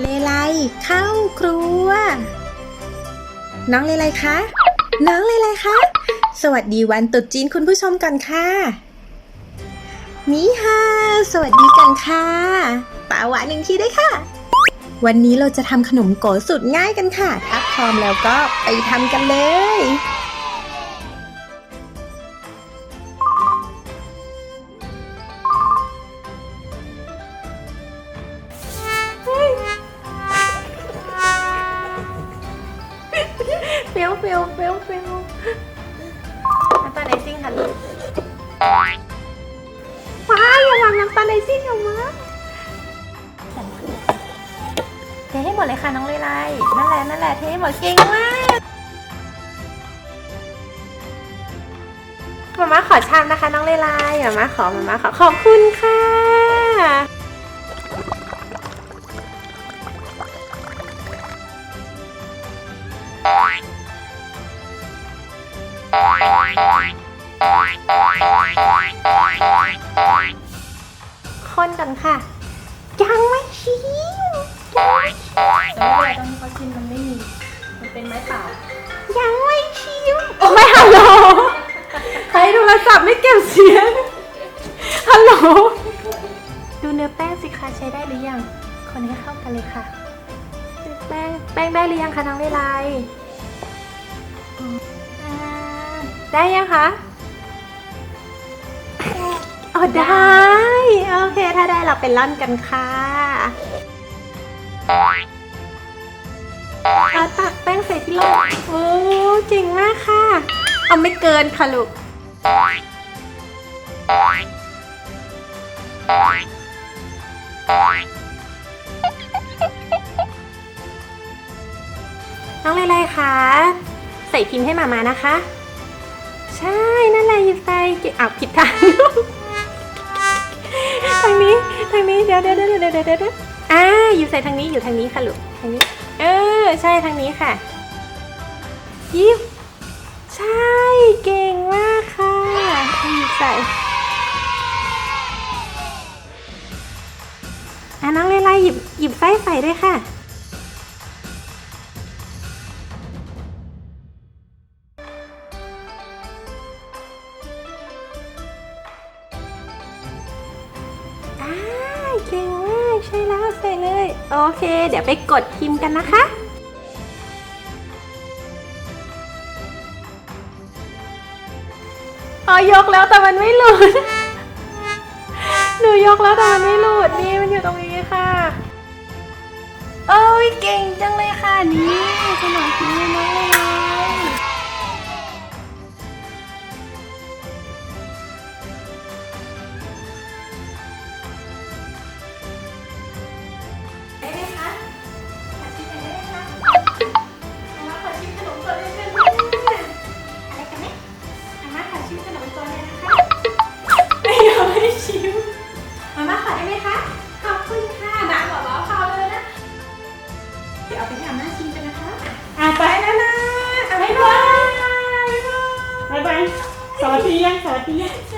เลไลเข้าครัว น้องเลไลคะ น้องเลไลคะ สวัสดีวันตรุษจีนคุณผู้ชมกันค่ะนี่ค่ะสวัสดีกันค่ะป่าหวานหนึ่งทีได้ค่ะ วันนี้เราจะทำขนมโกสุดง่ายกันค่ะ ถ้าพร้อมแล้วก็ไปทำกันเลย เฟลเฟลเฟลเฟลน้ำตาลไอซิ่งค่ะลูกว้าอย่าวางน้ำตาลไอซิ่งออกมาเทให้หมดเลยค่ะน้องเลไลนั่นแหละนั่นแหละเทให้หมดเก่งมากมาม่าขอชามนะคะ น้องเลไลมาม่าขอมาม่าขอขอบคุณค่ะ คนกันค่ะ ยังไม่ชิมแต่ไม่เป็นไรตอนที่เขาชิมมันไม่มี มันเป็นไม้เปล่า ยังไม่ชิมไม่ฮัลโหลใครโทรศัพท์ไม่เก็บเสียง ฮัลโหล ดูเนื้อแป้งสิคะใช้ได้หรือยัง คนให้เข้ากันเลยค่ะ แป้งแป้งได้หรือยังคะน้องเลไลอ่า ได้ยังคะอ๋อได้ โอเค ถ้าได้เราไปร่อนกันค่ะเอาตักแป้งใส่ที่โลกโอ้เจ๋งมากค่ะ เอาไม่เกินค่ะลูกน้องเลไลคะ ใส่พิมพ์ให้มามานะคะ ใช่นั่นแหละหยิบใส่เก็บอะผิดทางทางนี้ทางนี้เดี๋ยวเดี๋ยวเดี๋ยวเดี๋ยวเดี๋ยวเดี๋ยวอ่าอยู่ใส่ทางนี้อยู่ทางนี้ค่ะลูกทางนี้ เออใช่ทางนี้ค่ะยิบใช่เก่งมากค่ะหยิบใส่อะน้องเลไลหยิบหยิบไส้ใส่ด้วยค่ะ ช่แล้วใส่เลย โอเค เดี๋ยวไปกดพิมพ์กันนะคะอ๋อยกแล้วแต่มันไม่หลุด หนูยกแล้วแต่มันไม่หลุด นี่มันอยู่ตรงนี้ค่ะ เอ้ยเก่งจังเลยค่ะ นี่ขนมพิมพ์น้องเลย นะอะบ๊